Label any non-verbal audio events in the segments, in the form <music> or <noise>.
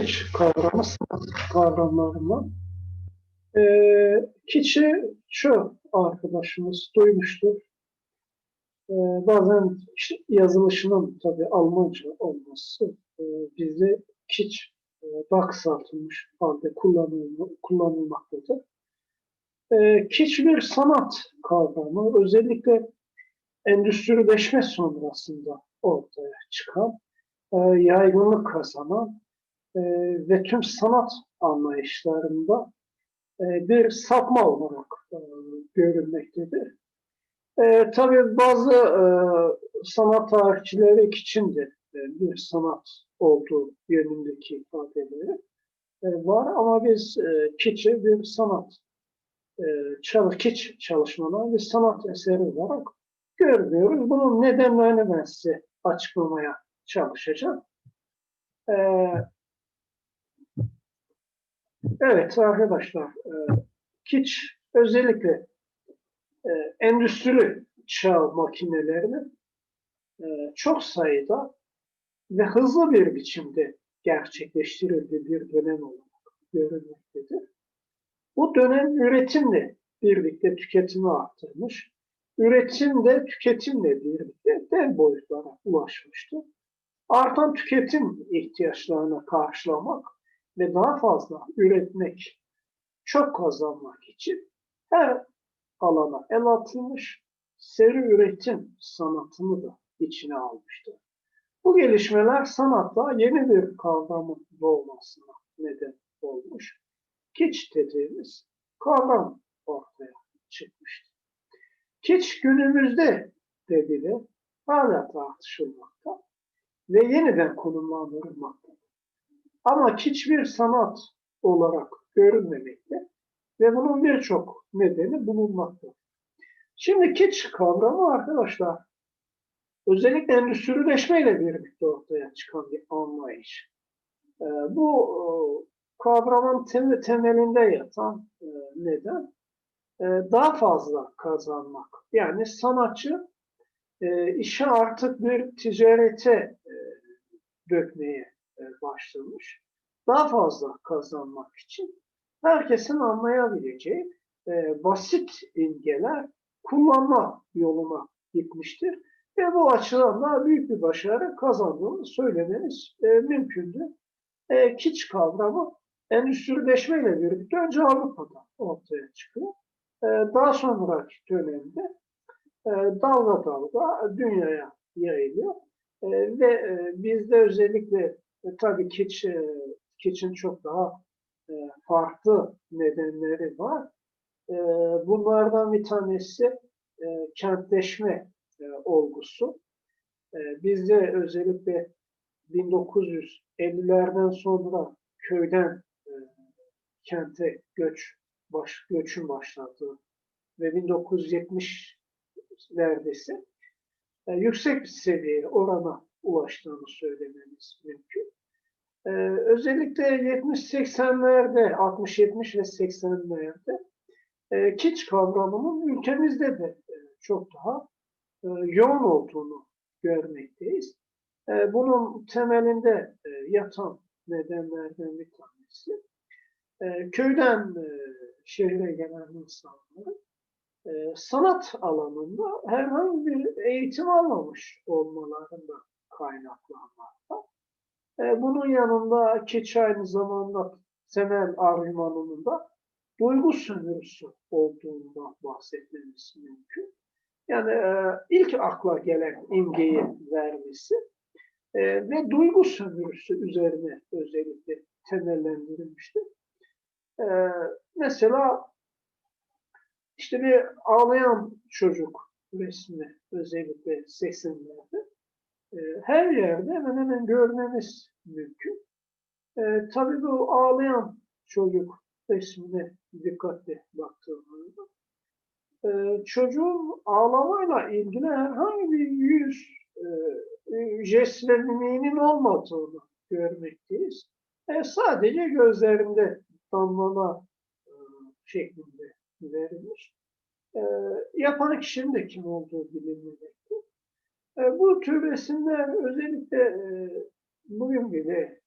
kiç kavramı sanat kavramlarından. Ee, kiçi şu arkadaşımız duymuştur. Ee, bazen yazılışının tabi Almanca olması e, bizde kiç e, daha kısaltılmış halde kullanılma, kullanılmaktadır. E, kiç bir sanat kavramı özellikle endüstrileşme sonrasında ortaya çıkan, e, yaygınlık kazanan e, ve tüm sanat anlayışlarında e, bir sapma olarak e, görülmektedir. E, tabii bazı e, sanat tarihçileri için de e, bir sanat olduğu yönündeki ifadeleri e, var ama biz e, Kiç'i bir sanat e, çal Kiç çalışmaları bir sanat eseri olarak görmüyoruz. Bunun nedenlerini ben size açıklamaya çalışacağım. E, evet arkadaşlar, e, Kiç özellikle e, endüstri çağ makinelerinin e, çok sayıda ve hızlı bir biçimde gerçekleştirildiği bir dönem olarak görülmektedir. Bu dönem üretimle birlikte tüketimi arttırmış, üretim de tüketimle birlikte dev boyutlara ulaşmıştır. Artan tüketim ihtiyaçlarını karşılamak ve daha fazla üretmek, çok kazanmak için her alana el atılmış, seri üretim sanatını da içine almıştır. Bu gelişmeler sanatta yeni bir kavramın doğmasına neden olmuş. Kiç dediğimiz kavram ortaya çıkmıştır. Kiç günümüzde de bile hala tartışılmakta ve yeniden konumlandırılmakta. Ama kiç bir sanat olarak görünmemekte ve bunun birçok nedeni bulunmakta. Şimdi kiç kavramı arkadaşlar özellikle endüstrileşmeyle birlikte ortaya çıkan bir anlayış. E, bu e, kavramın tem temelinde yatan e, neden? E, daha fazla kazanmak. Yani sanatçı e, işi artık bir ticarete e, dökmeye başlamış. Daha fazla kazanmak için herkesin anlayabileceği e, basit imgeler kullanma yoluna gitmiştir. Ve bu açıdan da büyük bir başarı kazandığını söylemeniz e, mümkündü. E, kiç kavramı endüstrileşmeyle birlikte önce Avrupa'da ortaya çıkıyor. E, daha sonraki dönemde e, dalga dalga dünyaya yayılıyor. E, ve e, bizde özellikle e, tabii kiç, e, kiçin çok daha e, farklı nedenleri var. E, bunlardan bir tanesi e, kentleşme e, olgusu. E, bizde özellikle 1950'lerden sonra köyden e, kente göç baş, göçün başladığı ve 1970'lerde ise e, yüksek bir seviyeye orana ulaştığını söylememiz mümkün. E, özellikle 70-80'lerde, 60-70 ve 80'lerde e, kiç kavramının ülkemizde de e, çok daha e, yoğun olduğunu görmekteyiz. E, bunun temelinde e, yatan nedenlerden bir tanesi e, köyden e, şehre gelen insanların e, sanat alanında herhangi bir eğitim almamış olmalarından kaynaklanmakta. E, bunun yanında keçi aynı zamanda temel argümanının da duygu sömürüsü olduğundan bahsetmemiz mümkün. Yani e, ilk akla gelen imgeyi vermesi e, ve duygu sömürüsü üzerine özellikle temellendirilmiştir. E, mesela işte bir ağlayan çocuk resmi özellikle 80'lerde e, her yerde hemen hemen görmemiz mümkün. E, tabii bu ağlayan çocuk resmine dikkatle baktığımızda e, çocuğun ağlamayla ilgili herhangi bir yüz e, jest ve mimiğinin olmadığını görmekteyiz. E, sadece gözlerinde damlama e, şeklinde verilmiş. E, yapan kişinin de kim olduğu bilinmemekte. E, bu tür resimler özellikle e, bugün bile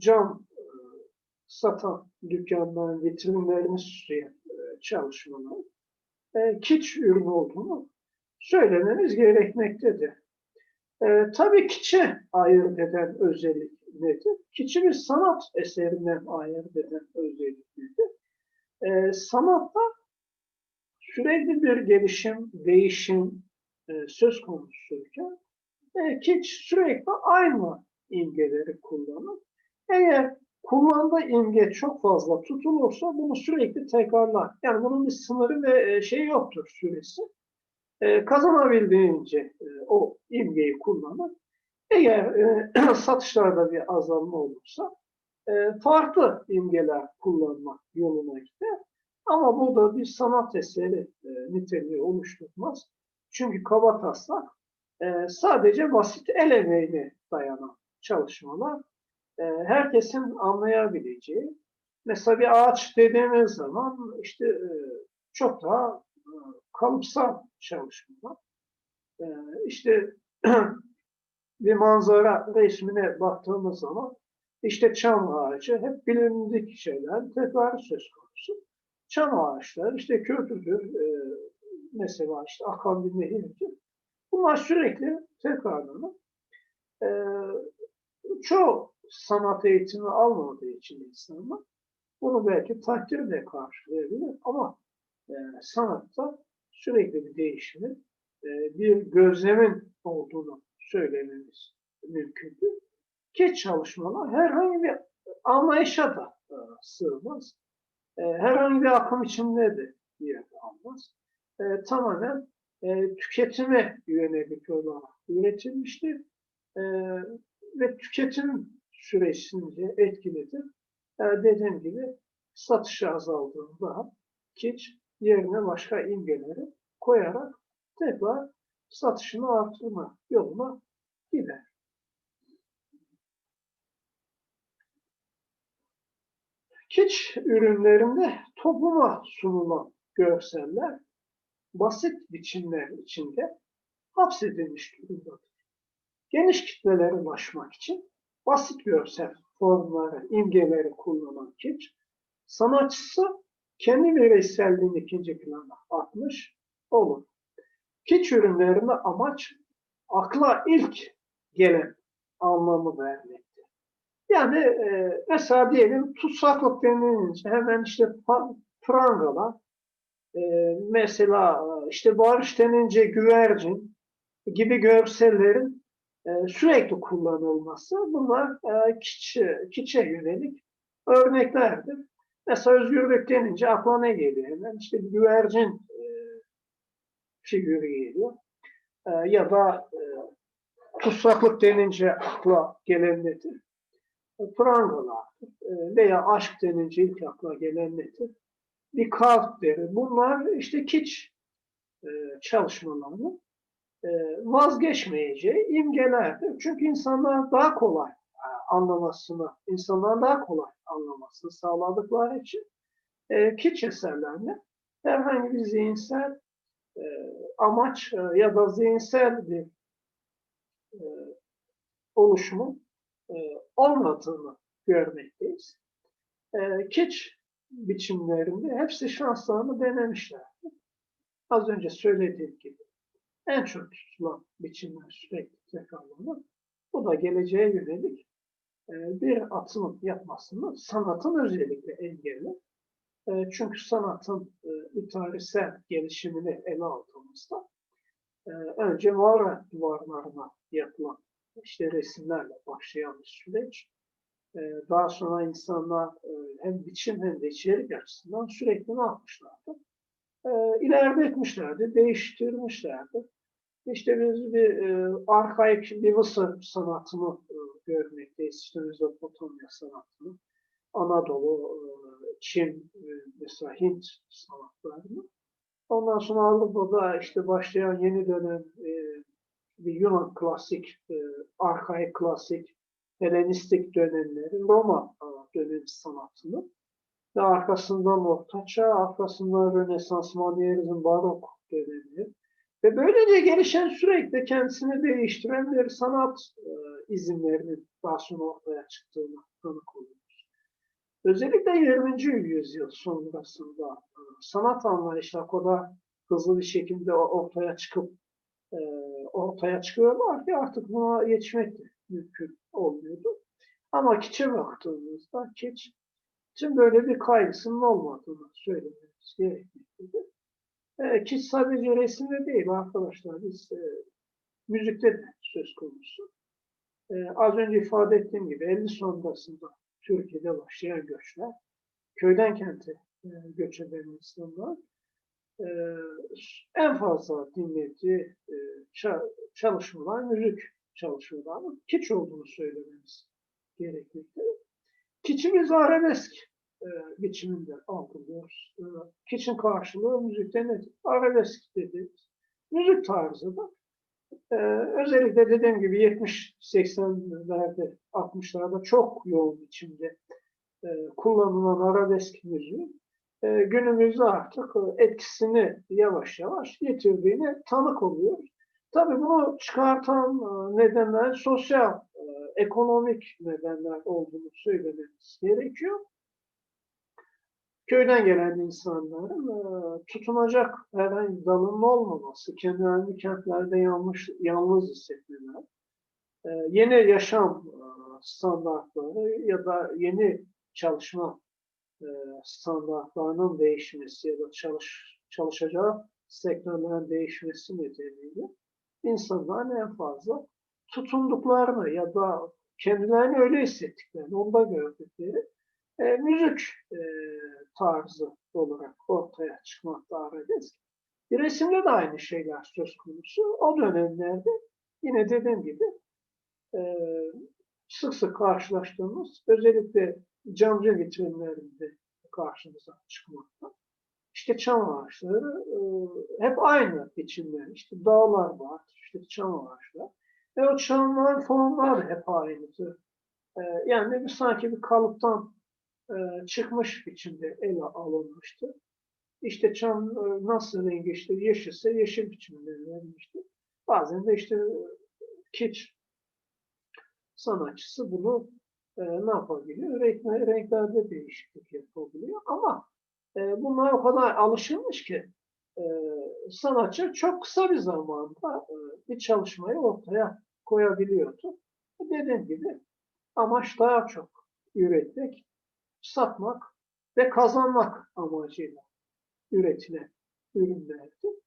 cam e, satan dükkanların vitrinlerini süsleyen e, çalışmalar e, kiç ürünü olduğunu söylememiz gerekmektedir. E, tabii kiçe ayırt eden özellik nedir? Kiçi bir sanat eserinden ayırt eden özellik nedir? E, sanatta sürekli bir gelişim, değişim e, söz konusuyken kiç sürekli aynı imgeleri kullanır. Eğer kullandığı imge çok fazla tutulursa bunu sürekli tekrarlar. Yani bunun bir sınırı ve şey yoktur süresi. E, kazanabildiğince e, o imgeyi kullanır. Eğer e, <clears throat> satışlarda bir azalma olursa e, farklı imgeler kullanmak yoluna gider. Ama bu da bir sanat eseri e, niteliği oluşturmaz. Çünkü kaba taslak e, sadece basit el emeğine dayanan çalışmalar e, herkesin anlayabileceği. Mesela bir ağaç dediğimiz zaman işte e, çok daha e, kalıpsal çalışmalar. E, işte <clears throat> bir manzara resmine baktığımız zaman işte çam ağacı hep bilindik şeyler tekrar söz konusu. Çam ağaçları işte köprüdür, e, mesela işte akan bir nehirdir. Bunlar sürekli tekrarlanır. E, çoğu sanat eğitimi almadığı için insanlar bunu belki takdirle karşılayabilir ama e, sanatta sürekli bir değişimin, e, bir gözlemin olduğunu söylememiz mümkündür. Geç çalışmalar herhangi bir anlayışa da e, sığmaz. E, herhangi bir akım içinde de almaz. E, tamamen e, tüketime yönelik olarak üretilmiştir. E, ve tüketim süresince etkilidir. E, dediğim gibi satışı azaldığında kiç yerine başka imgeleri koyarak tekrar satışını artırma yoluna gider. Kiç ürünlerinde topluma sunulan görseller basit biçimler içinde hapsedilmiş durumdadır. Geniş kitlelere ulaşmak için basit görsel formları, imgeleri kullanan kiç, sanatçısı kendi bireyselliğini ikinci plana atmış olur. Kiç ürünlerinde amaç akla ilk gelen anlamı vermektir. Yani e, mesela diyelim tutsaklık denilince hemen işte prangala, e, mesela işte barış denince güvercin gibi görsellerin e, sürekli kullanılması bunlar e, kiçe, kiçe yönelik örneklerdir. Mesela özgürlük denince akla ne geliyor? Hemen işte güvercin e, figürü geliyor. E, ya da e, tutsaklık denince akla gelen nedir? E, prangalar e, veya aşk denince ilk akla gelen nedir? Bir kalpleri. Bunlar işte kiç e, çalışmalarının e, vazgeçmeyeceği imgelerdir. Çünkü insanlar daha kolay anlamasını, insanlar daha kolay anlamasını sağladıkları için kiç eserlerle herhangi bir zihinsel amaç ya da zihinsel bir oluşumun olmadığını görmekteyiz. E, kiç biçimlerinde hepsi şanslarını denemişlerdir. Az önce söylediğim gibi en çok tutulan biçimler sürekli tekrarlanır. Bu da geleceğe yönelik e, bir atılım yapmasını sanatın özellikle engeller. E, çünkü sanatın e, tarihsel gelişimini ele aldığımızda önce mağara duvarlarına yapılan işte resimlerle başlayan bir süreç. Daha sonra insanlar hem biçim hem de içerik açısından sürekli ne yapmışlardı? İleride etmişlerdi, değiştirmişlerdi. İşte biz bir e, arkaik bir Mısır sanatını e, görmekteyiz. İşte Mezopotamya sanatını, Anadolu, e, Çin, e, mesela Hint sanatlarını. Ondan sonra Avrupa'da işte başlayan yeni dönem e, Yunan klasik, e, arkaik klasik, Helenistik dönemleri, Roma e, dönemi sanatını ve arkasından Ortaçağ, arkasından Rönesans, Manierizm, Barok dönemi, ve böylece gelişen sürekli kendisini değiştiren bir sanat e, izimlerinin daha sonra ortaya çıktığını tanık oluyoruz. Özellikle 20. yüzyıl sonrasında e, sanat anlayışı o kadar hızlı bir şekilde ortaya çıkıp e, ortaya çıkıyorlar ki artık buna yetişmek mümkün olmuyordu. Ama Kitç'e baktığımızda Kitç için böyle bir kaygısının olmadığını söylememiz gerekmektedir. E, Kitç sadece resimde değil arkadaşlar. Biz e, müzikte de söz konusu. E, az önce ifade ettiğim gibi 50 sonrasında Türkiye'de başlayan göçler, köyden kente e, göç eden insanlar e, en fazla dinlediği e, ça- çalışmalar müzik çalışmaları kiç olduğunu söylememiz gerekmektedir. Kiçi biz arabesk e, biçiminde algılıyoruz. E, kiçin karşılığı müzikte nedir? Arabesk dediğimiz müzik tarzı da e, özellikle dediğim gibi 70-80'lerde 60'larda çok yoğun biçimde e, kullanılan arabesk müziği e, günümüzde artık e, etkisini yavaş yavaş yitirdiğine tanık oluyoruz. Tabii bunu çıkartan e, nedenler sosyal, ekonomik nedenler olduğunu söylememiz gerekiyor. Köyden gelen insanların tutunacak herhangi dalının olmaması, kendilerini kentlerde yanlış, yalnız hissetmeler, yeni yaşam standartları ya da yeni çalışma e, standartlarının değişmesi ya da çalış, çalışacağı sektörlerin değişmesi nedeniyle insanların en fazla tutunduklarını ya da kendilerini öyle hissettiklerini, onda gördükleri e, müzik e, tarzı olarak ortaya çıkmakta arabesk. Bir resimde de aynı şeyler söz konusu. O dönemlerde yine dediğim gibi e, sık sık karşılaştığımız özellikle camcı vitrinlerinde karşımıza çıkmakta. İşte çam ağaçları e, hep aynı biçimler. İşte dağlar var, işte çam ağaçlar. Ve o çamların formları hep aynıdır. E, yani bir sanki bir kalıptan e, çıkmış biçimde ele alınmıştı. İşte çam e, nasıl rengi işte yeşilse yeşil biçimde verilmişti. Bazen de işte e, kiç sanatçısı bunu e, ne yapabiliyor? Renk, renklerde değişiklik yapabiliyor. Ama e, bunlar o kadar alışılmış ki e, sanatçı çok kısa bir zamanda e, bir çalışmayı ortaya koyabiliyordu. Dediğim gibi amaç daha çok üretmek, satmak ve kazanmak amacıyla üretilen ürünlerdi.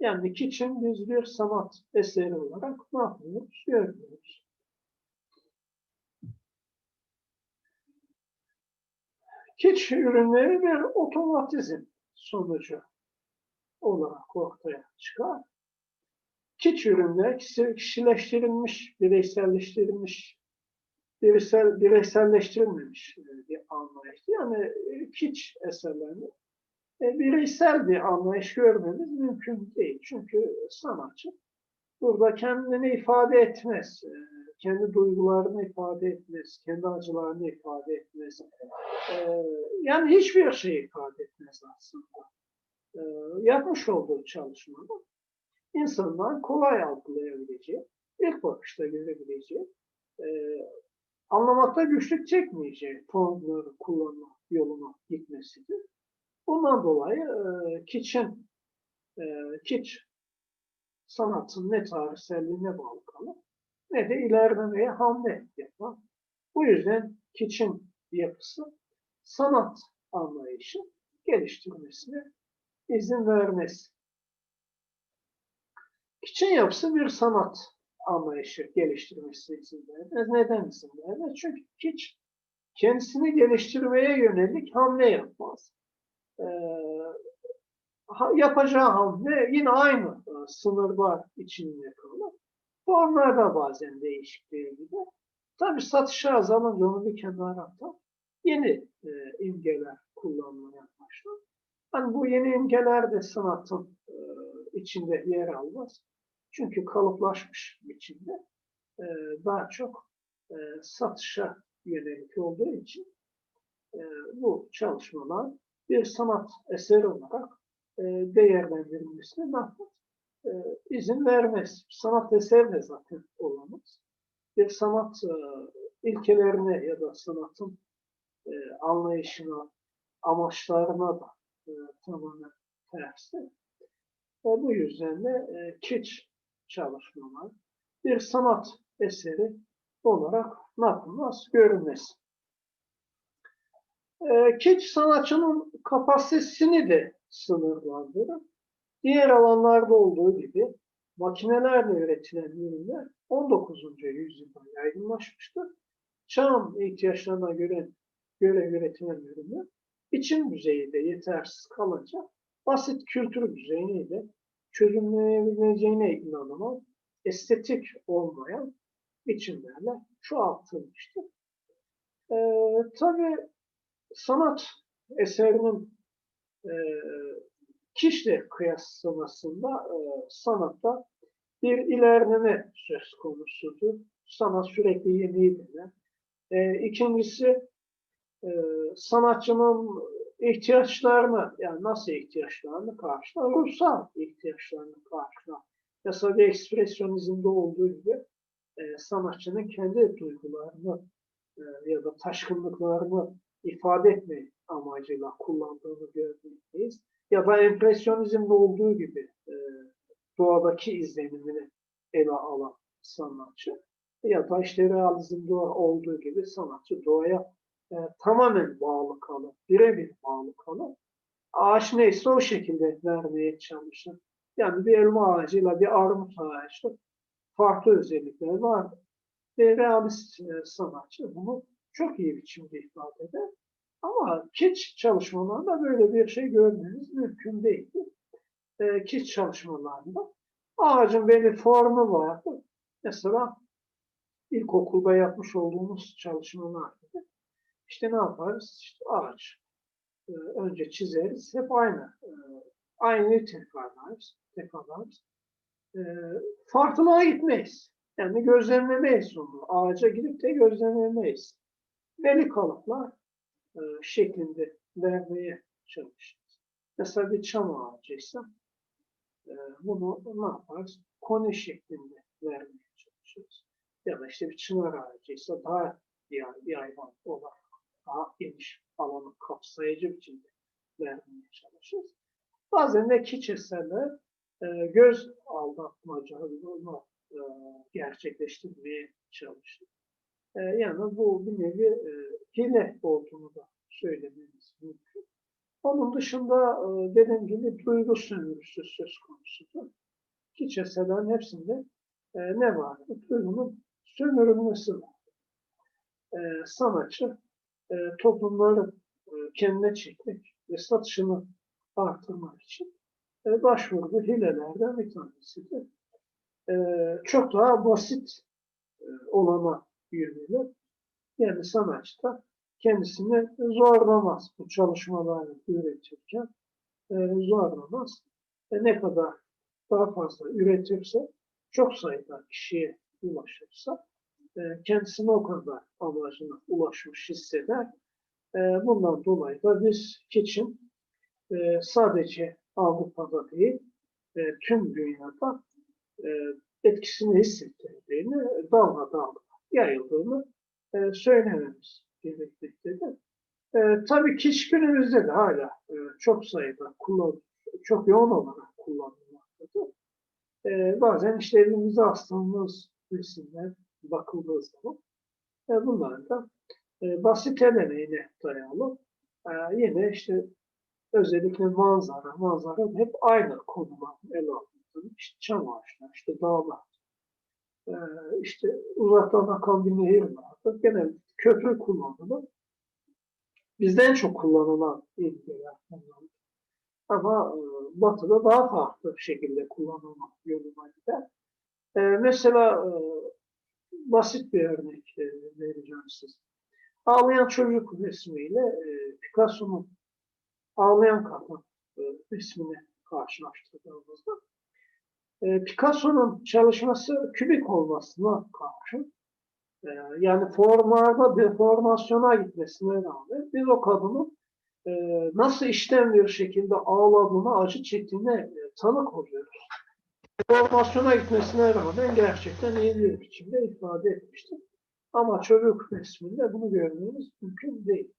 Yani için biz bir sanat eseri olarak ne yapıyoruz? Görmüyoruz. Kiç ürünleri bir otomatizm sonucu olarak ortaya çıkar. Kiç ürünler kişileştirilmiş, bireyselleştirilmiş, bireysel, bireyselleştirilmemiş bir anlayıştı. Yani kiç eserlerini bireysel bir anlayış görmemiz mümkün değil. Çünkü sanatçı burada kendini ifade etmez kendi duygularını ifade etmez, kendi acılarını ifade etmez. Ee, yani hiçbir şey ifade etmez aslında. Ee, yapmış olduğu çalışmada insanlar kolay algılayabileceği, ilk bakışta görebileceği, e, anlamakta güçlük çekmeyeceği formları kullanma yoluna gitmesidir. Bundan dolayı e, Kitch'in e, sanatın ne tarihselliğine bağlı kalır ne de ilerlemeye hamle yapan. Bu yüzden Kitch'in yapısı sanat anlayışı geliştirmesine izin vermez. Kitch'in yapısı bir sanat anlayışı geliştirmesine izin vermez. Neden izin vermez? Çünkü Kitch kendisini geliştirmeye yönelik hamle yapmaz. Ee, yapacağı hamle yine aynı sınırlar içinde kalır. Formlarda bazen değişikliğe gider. Tabi satışa azalınca onu bir kenara atar. Yeni e, imgeler kullanmaya başlar. Hani bu yeni imgeler de sanatın e, içinde yer almaz. Çünkü kalıplaşmış biçimde e, daha çok e, satışa yönelik olduğu için e, bu çalışmalar bir sanat eseri olarak e, değerlendirilmesine mahvet e, izin vermez. Sanat eseri de zaten olamaz. bir sanat e, ilkelerine ya da sanatın e, anlayışına, amaçlarına da e, tamamen tersi. E, bu yüzden de e, kiç çalışmalar bir sanat eseri olarak yapılmaz? Görünmez. E, kiç sanatçının kapasitesini de sınırlandırır. Diğer alanlarda olduğu gibi makinelerle üretilen ürünler 19. yüzyılda yaygınlaşmıştır. Çağın ihtiyaçlarına göre, göre üretilen ürünler biçim düzeyinde yetersiz kalınca basit kültür düzeyiyle çözümlenebileceğine inanılan estetik olmayan biçimlerle çoğaltılmıştır. Ee, tabii sanat eserinin e, kişiyle kıyaslamasında e, sanatta bir ilerleme söz konusudur. Sanat sürekli yenidir. E, ikincisi e, sanatçının ihtiyaçlarını, yani nasıl ihtiyaçlarını karşılar? Ruhsal ihtiyaçlarını karşılar. Mesela bir ekspresyonizmde olduğu gibi e, sanatçının kendi duygularını e, ya da taşkınlıklarını ifade etme amacıyla kullandığını görmekteyiz. Ya da empresyonizmde olduğu gibi e, doğadaki izlenimini ele alan sanatçı ya da işte realizmde olduğu gibi sanatçı doğaya e, tamamen bağlı kalır, birebir bağlı kalır. Ağaç neyse o şekilde vermeye çalışır. Yani bir elma ağacıyla bir armut ağacı farklı özellikleri vardır. Ve realist e, sanatçı bunu çok iyi biçimde ifade eder. Ama kiç çalışmalarında böyle bir şey görmeniz mümkün değildir. E, kiç çalışmalarında ağacın belli formu vardır. Mesela ilkokulda yapmış olduğumuz çalışmalarda işte ne yaparız? İşte ağaç. E, önce çizeriz. Hep aynı. E, aynı tekrarlarız. Tekrarlarız. E, farklığa gitmeyiz. Yani gözlemlemeyiz onu. Ağaca gidip de gözlemlemeyiz. Belli kalıplar e, şeklinde vermeye çalışırız. Mesela bir çam ağacıysa e, bunu ne yaparız? Kone şeklinde vermeye çalışırız. Ya da işte bir çınar ağacıysa daha yay, yayvan olarak daha geniş alanı kapsayıcı biçimde vermeye çalışırız. Bazen de kiç eserler e, göz aldatmacalarını e, gerçekleştirmeye çalışır. E, yani bu bir nevi e, hile olduğunu da söylememiz mümkün. Onun dışında e, dediğim gibi duygu sömürüsü söz konusudur. Kiç eserlerin hepsinde e, ne var? Duygunun sömürülmesi var. E, sanatçı e, toplumları e, kendine çekmek ve satışını artırmak için e, başvurduğu hilelerden bir tanesidir. E, çok daha basit e, olana yönelir. Yani sanatçı kendisini zorlamaz bu çalışmaları üretirken e, zorlamaz. E, ne kadar daha fazla üretirse çok sayıda kişiye ulaşırsa e, kendisine o kadar amacına ulaşmış hisseder. E, bundan dolayı da biz Kitch'in e, sadece Avrupa'da değil e, tüm dünyada e, etkisini hissettirdiğini, dalga dalga yayıldığını e, söylememiz gerekmektedir. E, tabii Kitch günümüzde de hala e, çok sayıda kullan, çok yoğun olarak kullanılmaktadır. E, bazen işte elimize astığımız resimler bakıldığı zaman e, bunlar da e, basit el emeğine dayalı. E, yine işte özellikle manzara, manzara hep aynı konular ele alındı. İşte çam ağaçlar, işte dağlar, e, işte uzaktan akan bir nehir vardı. Genelde köprü kullanılır. Bizden çok kullanılan ilkeler bunlar. Ama e, batıda daha farklı şekilde kullanılmak yoluna gider. E, mesela e, basit bir örnek e, vereceğim size. Ağlayan çocuk resmiyle Picasso'nun Ağlayan Kadın e, karşılaştırdığımızda e, Picasso'nun çalışması kübik olmasına karşı e, yani formlarda deformasyona gitmesine rağmen biz o kadının e, nasıl işten bir şekilde ağladığını, acı çektiğine e, tanık oluyoruz. formasyona gitmesine rağmen gerçekten iyi bir biçimde ifade etmiştir. Ama çocuk resminde bunu görmemiz mümkün değil.